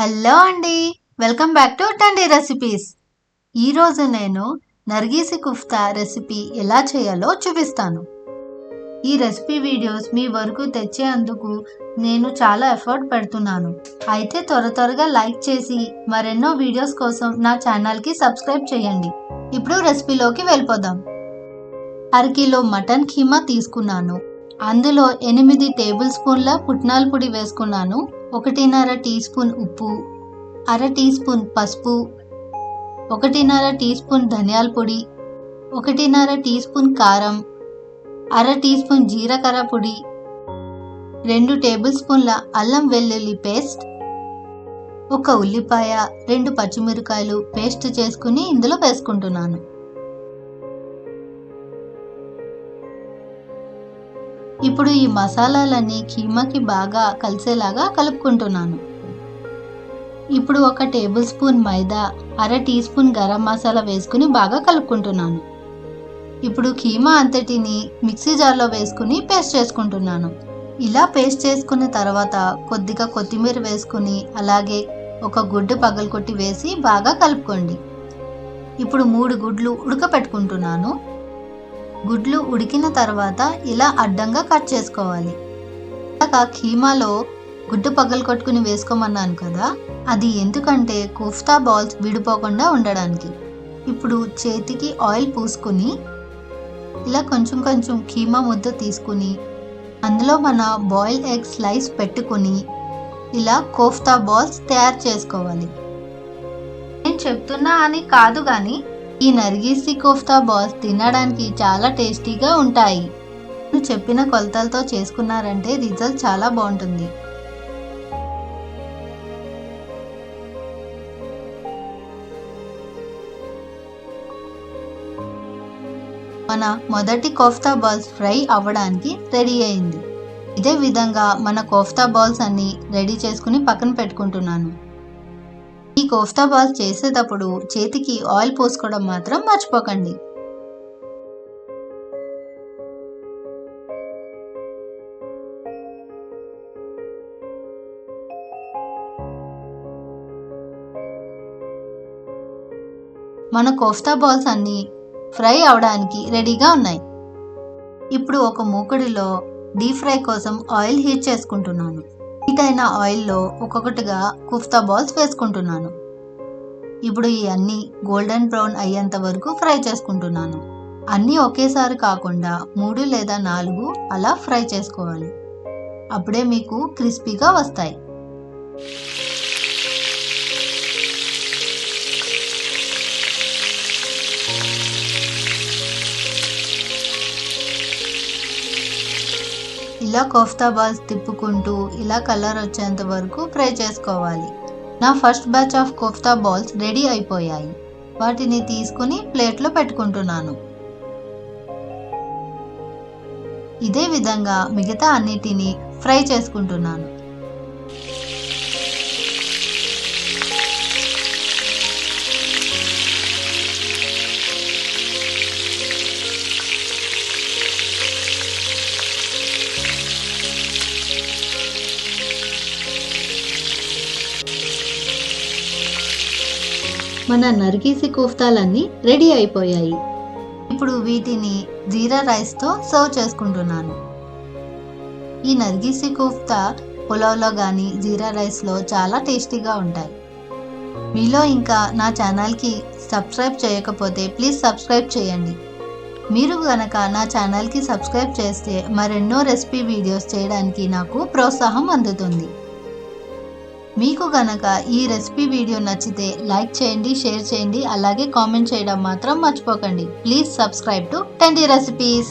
Hello అండి. Welcome back to Tandy recipes. ఈరోజు నేను నర్గీసి కుఫ్తా రెసిపీ ఎలా చేయాలో చూపిస్తాను. ఈ రెసిపీ వీడియోస్ మీ వరకు తెచ్చేందుకు నేను చాలా ఎఫర్ట్ పెడుతున్నాను. అయితే త్వర త్వరగా లైక్ చేసి మరెన్నో వీడియోస్ కోసం నా ఛానల్కి సబ్స్క్రైబ్ చేయండి. ఇప్పుడు రెసిపీలోకి వెళ్ళిపోదాం. అరకిలో మటన్ కీమా తీసుకున్నాను. అందులో ఎనిమిది టేబుల్ స్పూన్ల పుట్నాల పొడి వేసుకున్నాను. ఒకటిన్నర టీ స్పూన్ ఉప్పు అర టీ స్పూన్ పసుపు ఒకటిన్నర టీ స్పూన్ ధనియాల పొడి ఒకటిన్నర టీ స్పూన్ కారం అర టీ స్పూన్ జీలకర్ర పొడి రెండు టేబుల్ స్పూన్ల అల్లం వెల్లుల్లి పేస్ట్ ఒక ఉల్లిపాయ రెండు పచ్చిమిరకాయలు పేస్ట్ చేసుకుని ఇందులో వేసుకుంటున్నాను. ఇప్పుడు ఈ మసాలాలన్నీ కీమాకి బాగా కలిసేలాగా కలుపుకుంటున్నాను. ఇప్పుడు ఒక టేబుల్ స్పూన్ మైదా అర టీ స్పూన్ గరం మసాలా వేసుకుని బాగా కలుపుకుంటున్నాను. ఇప్పుడు కీమా అంతటిని మిక్సీ జార్లో వేసుకుని పేస్ట్ చేసుకుంటున్నాను. ఇలా పేస్ట్ చేసుకున్న తర్వాత కొద్దిగా కొత్తిమీర వేసుకుని అలాగే ఒక గుడ్డు పగలకొట్టి వేసి బాగా కలుపుకోండి. ఇప్పుడు మూడు గుడ్లు ఉడకపెట్టుకుంటున్నాను. గుడ్లు ఉడికిన తర్వాత ఇలా అడ్డంగా కట్ చేసుకోవాలి. ఇలాగ కీమాలో గుడ్డు పగలు కొట్టుకుని వేసుకోమన్నాను కదా అది ఎందుకంటే కోఫ్తా బాల్స్ విడిపోకుండా ఉండడానికి. ఇప్పుడు చేతికి ఆయిల్ పూసుకుని ఇలా కొంచెం కొంచెం కీమా ముద్ద తీసుకుని అందులో మన బాయిల్ ఎగ్ స్లైస్ పెట్టుకుని ఇలా కోఫ్తా బాల్స్ తయారు చేసుకోవాలి. నేను చెప్తున్నా అని కాదు కానీ ఈ నర్గీసి కోఫ్తా బాల్స్ తినడానికి చాలా టేస్టీగా ఉంటాయి. నేను చెప్పిన కొలతలతో చేసుకున్నారంటే రిజల్ట్ చాలా బాగుంటుంది. మన మొదటి కోఫ్తా బాల్స్ ఫ్రై అవ్వడానికి రెడీ అయింది. ఇదే విధంగా మన కోఫ్తా బాల్స్ అన్ని రెడీ చేసుకుని పక్కన పెట్టుకుంటున్నాను. ఈ కోఫ్తా బాల్స్ చేసేటప్పుడు చేతికి ఆయిల్ పోసుకోవడం మాత్రం మర్చిపోకండి. మన కోఫ్తా బాల్స్ అన్ని ఫ్రై అవడానికి రెడీగా ఉన్నాయి. ఇప్పుడు ఒక మూకుడిలో డీప్ ఫ్రై కోసం ఆయిల్ హీట్ చేసుకుంటున్నాను. హీట్ అయిన ఆయిల్లో ఒక్కొక్కటిగా కుఫ్తా బాల్స్ వేసుకుంటున్నాను. ఇప్పుడు ఈ అన్ని గోల్డెన్ బ్రౌన్ అయ్యేంత వరకు ఫ్రై చేసుకుంటున్నాను. అన్నీ ఒకేసారి కాకుండా మూడు లేదా నాలుగు అలా ఫ్రై చేసుకోవాలి. అప్పుడే మీకు క్రిస్పీగా వస్తాయి. ఇలా కోఫ్తా బాల్స్ తిప్పుకుంటూ ఇలా కలర్ వచ్చేంత వరకు ఫ్రై చేసుకోవాలి. నా first batch of kofta balls ready అయిపోయాయి. వాటిని తీసుకుని ప్లేట్లో పెట్టుకుంటున్నాను. ఇదే విధంగా మిగతా అన్నిటిని ఫ్రై చేసుకుంటున్నాను. మన నర్గీసి కోఫ్తాలన్నీ రెడీ అయిపోయాయి. ఇప్పుడు వీటిని జీరా రైస్తో సర్వ్ చేసుకుంటున్నాను. ఈ నర్గీసి కోఫ్తా పులావ్లో కానీ జీరా రైస్లో చాలా టేస్టీగా ఉంటాయి. మీలో ఇంకా నా ఛానల్కి సబ్స్క్రైబ్ చేయకపోతే ప్లీజ్ సబ్స్క్రైబ్ చేయండి. మీరు గనక నా ఛానల్కి సబ్స్క్రైబ్ చేస్తే మరెన్నో రెసిపీ వీడియోస్ చేయడానికి నాకు ప్రోత్సాహం అందుతుంది. మీకు గనక ఈ రెసిపీ వీడియో నచ్చితే లైక్ చేయండి షేర్ చేయండి అలాగే కామెంట్ చేయడం మాత్రం మర్చిపోకండి. Please subscribe to Tendy recipes